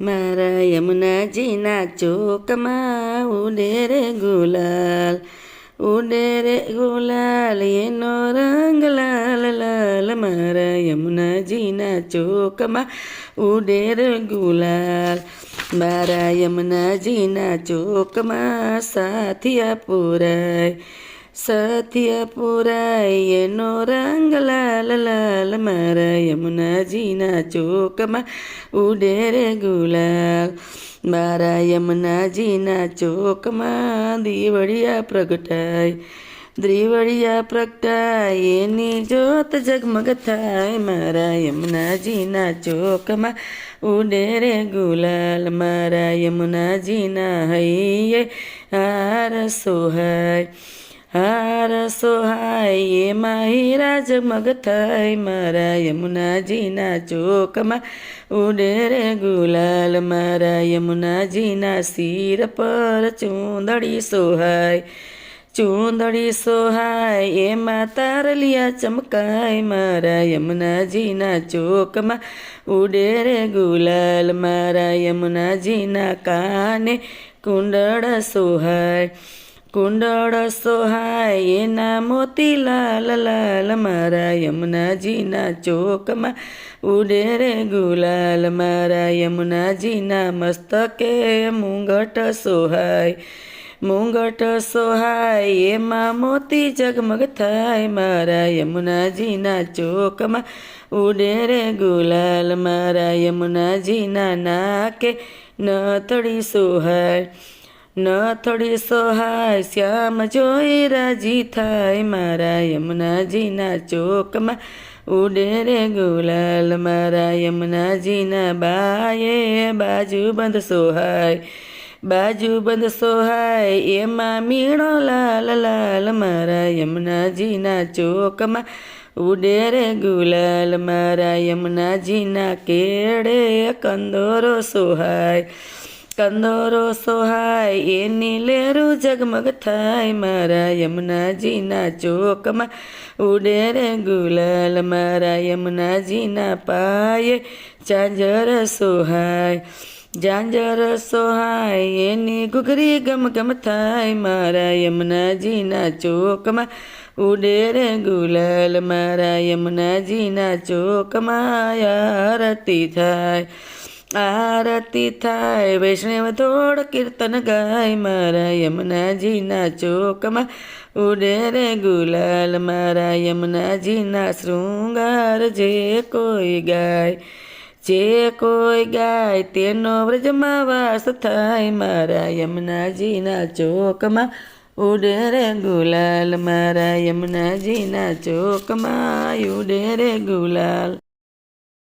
મારા યમુનાજીના ચોકમાં ઉડે રે ગુલાલ ઉડે રે ગુલાલ, એનો રંગ લાલ લાલ. મારા યમુનાજીના ચોકમાં ઉડે રે ગુલાલ. મારા યમુનાજીના ચોકમાં સાથિયા પુરાય સાથિયા પુરાય રંગ લાલ લાલ મારા યમુનાજીના ચોકમાં ઉડે રે ગુલાલ મારા યમુનાજીના ચોકમાં દીવડિયા પ્રગટાય દ્રિવળિયા પ્રગટાય એની જોત જગમગ થાય મારા યમુનાજીના ચોકમાં ઉડે રે ગુલાલ મારા યમુનાજીના હૈયે હાર સોહાય હાર સોહાય એમાં હીરા જગમગ થાય મારા યમુનાજીના ચોકમાં ઉડે રે ગુલાલ, મારા યમુનાજીના શિર પર ચૂંદડી સોહાય ચૂંદડી સોહાય એમાં તારલિયા ચમકાય, મારા યમુનાજીના ચોકમાં ઉડે રે ગુલાલ, મારા યમુનાજીના કાને કુંડળ સોહાય. કુંડળ સોહાય એના મોતી લાલ લાલ મારા યમુનાજીના ચોકમાં ઉડે રે ગુલાલ. મારા યમુનાજીના મસ્તકે મુંગટ સોહાય મુંગટ સોહાય એમાં મોતી જગમગ થાય. મારા યમુનાજીના ચોકમાં ઉડે રે ગુલાલ. મારા યમુનાજીના નાકે નથડી સોહાય નથડી સોહાય, શ્યામ જોઈ રાજી થાય. મારા યમુનાજીના ચોકમાં ઉડે રે ગુલાલ. મારા યમુનાજીના બાએ બાજુ બંધ સોહાય, બાજુ બંધ સોહાય. એમાં મીણો લાલ લાલ. મારા યમુનાજીના ચોકમાં ઉડે રે ગુલાલ. મારા યમુનાજીના કેડે કંદોરો સોહાય. કંદોરો સોહાય એની લેરું જગમગ થાય મારા યમુનાજીના ચોકમાં ઉડે રે ગુલાલ મારા યમુનાજીના પાયે ચાંજર સોહાય જાંજર સોહાય એની ઘુઘરી ગમ ગમ થાય મારા યમુનાજીના ચોકમાં ઉડે રે ગુલાલ મારા યમુનાજીના ચોકમાં આરતી થાય આરતી થાય, વૈષ્ણવ ધોળ કીર્તન ગાય, મારા યમુનાજીના ચોકમાં ઉડે રે ગુલાલ, મારા યમુનાજીના શૃંગાર જે કોઈ ગાય, જે કોઈ ગાય તેનો વ્રજમાં વાસ થાય, મારા યમુનાજીના ચોકમાં ઉડે રે ગુલાલ, મારા યમુનાજીના ચોકમાં ઉડે રે ગુલાલ.